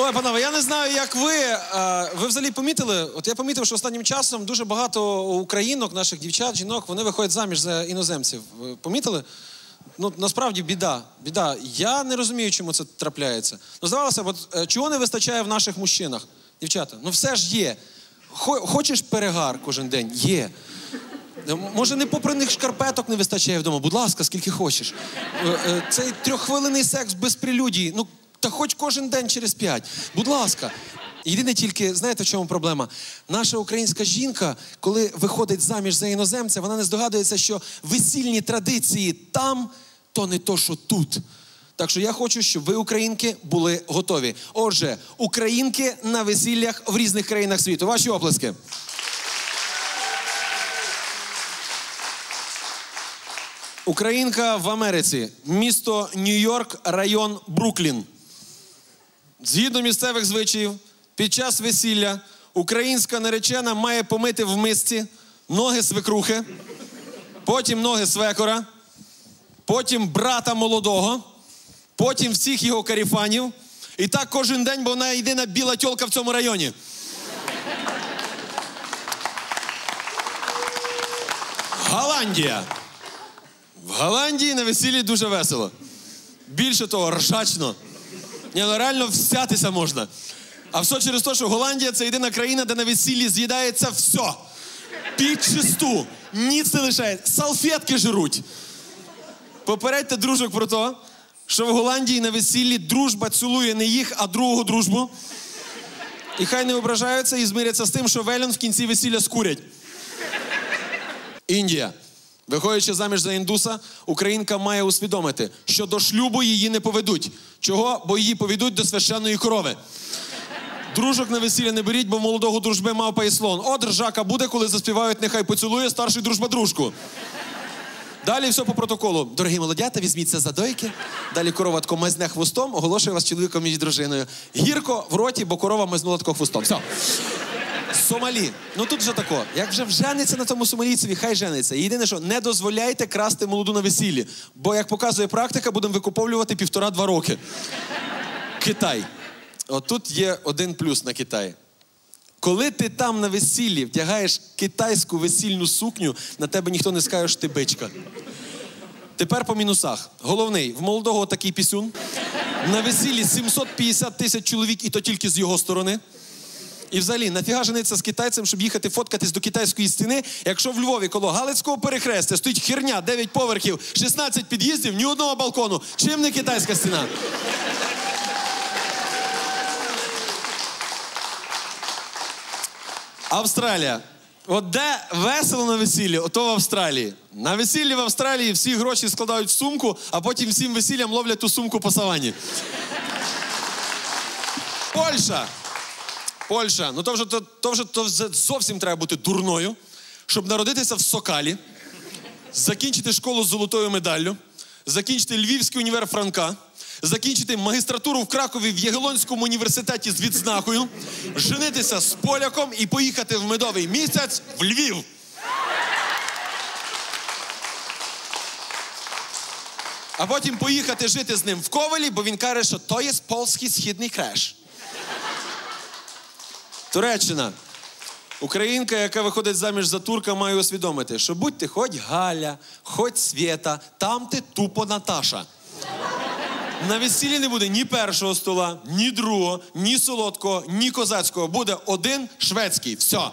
Ой, панове, я не знаю, як ви. Ви взагалі помітили? От я помітив, що останнім часом дуже багато українок, наших дівчат, жінок, вони виходять заміж за іноземців. Ви помітили? Ну, насправді біда. Біда. Я не розумію, чому це трапляється. Ну, здавалося, от е, чого не вистачає в наших мужчинах? Дівчата, ну все ж є. Хочеш перегар кожен день? Є. Е, Може, не попраних шкарпеток не вистачає вдома. Будь ласка, скільки хочеш. Е, е, Цей трьоххвилинний секс без прелюдії. Ну, та хоч кожен день через п'ять. Будь ласка. Єдине тільки, знаєте, в чому проблема? Наша українська жінка, коли виходить заміж за іноземця, вона не здогадується, що весільні традиції там то не то, що тут. Так що я хочу, щоб ви, українки, були готові. Отже, українки на весіллях в різних країнах світу. Ваші оплески. Українка в Америці, місто Нью-Йорк, район Бруклін. Згідно місцевих звичаїв, під час весілля українська наречена має помити в мисці ноги свекрухи, потім ноги свекора, потім брата молодого, потім всіх його каріфанів. І так кожен день, бо вона єдина біла тьолка в цьому районі. Голландія. В Голландії на весіллі дуже весело. Більше того, ржачно. Ні, ну реально всятися можна. А все через те, що Голландія це єдина країна, де на весіллі з'їдається все. Підчисту. Ніц не лишає. Салфетки жируть. Попередьте дружок про те, що в Голландії на весіллі дружба цілує не їх, а другого дружбу. І хай не ображаються і змиряться з тим, що Велен в кінці весілля скурять. Індія. Виходячи заміж за індуса, українка має усвідомити, що до шлюбу її не поведуть. Чого? Бо її поведуть до священної корови. Дружок на весілля не беріть, бо молодого дружби мав і слон. От ржака буде, коли заспівають, нехай поцілує старший дружба дружку. Далі все по протоколу. Дорогі молодята, візьміться за дойки. Далі корова тако мазне хвостом, оголошує вас чоловіком і дружиною. Гірко в роті, бо корова мазнула тако хвостом. Все. Сомалі. Ну тут вже тако. Як вже жениться на тому сомалійцеві, хай жениться. Єдине, що не дозволяйте красти молоду на весіллі. Бо, як показує практика, будемо викуповлювати півтора-два роки. Китай. От тут є один плюс на Китаї. Коли ти там на весіллі вдягаєш китайську весільну сукню, на тебе ніхто не скаже, що ти бичка. Тепер по мінусах. Головний, в молодого такий пісюн. На весіллі 750 тисяч чоловік, і то тільки з його сторони. І взагалі, нафіга жениться з китайцем, щоб їхати фоткатись до китайської стіни, якщо в Львові коло Галицького перехрестя стоїть херня, 9 поверхів, 16 під'їздів, ні одного балкону. Чим не китайська стіна? Австралія. От де весело на весіллі, ото в Австралії. На весіллі в Австралії всі гроші складають в сумку, а потім всім весіллям ловлять ту сумку по савані. Польща. Польща. Ну то вже, то, то вже то зовсім треба бути дурною, щоб народитися в Сокалі, закінчити школу з золотою медаллю, закінчити Львівський універ Франка, закінчити магістратуру в Кракові в Ягелонському університеті з відзнакою, женитися з поляком і поїхати в медовий місяць в Львів. А потім поїхати жити з ним в Ковалі, бо він каже, що то є польський східний креш. Туреччина. Українка, яка виходить заміж за турка, має усвідомити, що будь ти хоч Галя, хоч Свєта, там ти тупо Наташа. На весіллі не буде ні першого стола, ні другого, ні солодкого, ні козацького. Буде один шведський. Все.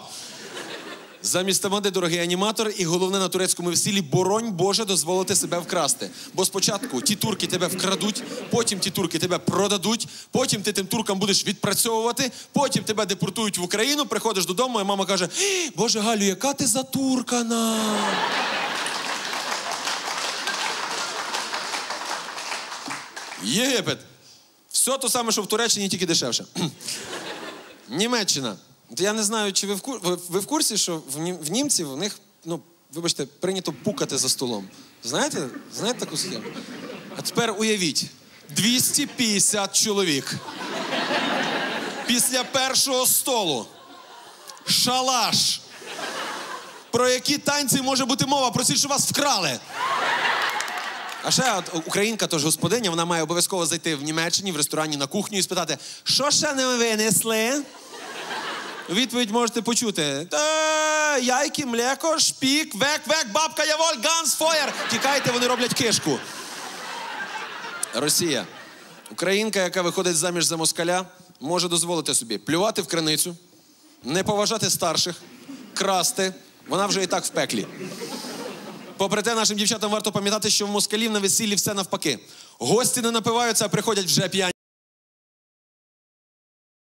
Замість тамади дорогий аніматор, і головне на турецькому весіллі боронь Боже дозволити себе вкрасти. Бо спочатку ті турки тебе вкрадуть, потім ті турки тебе продадуть, потім ти тим туркам будеш відпрацьовувати, потім тебе депортують в Україну, приходиш додому, і мама каже: Боже Галю, яка ти затуркана. Єгипет. Все то саме, що в Туреччині, тільки дешевше. Німеччина. Я не знаю, чи ви в, кур... ви, в курсі, що в, нім... в німців у них, ну, вибачте, прийнято пукати за столом. Знаєте? Знаєте таку схему? А тепер уявіть: 250 чоловік. Після першого столу. Шалаш. Про які танці може бути мова? Про ті, що вас вкрали. А ще от українка, тож господиня, вона має обов'язково зайти в Німеччині, в ресторані на кухню і спитати, що ще не винесли? Відповідь можете почути. Та, яйки, млеко, шпік, век, век, бабка, яволь, ганс, фоєр. Тікайте, вони роблять кишку. Росія. Українка, яка виходить заміж за москаля, може дозволити собі плювати в криницю, не поважати старших, красти. Вона вже і так в пеклі. Попри те, нашим дівчатам варто пам'ятати, що в москалів на весіллі все навпаки. Гості не напиваються, а приходять вже п'яні.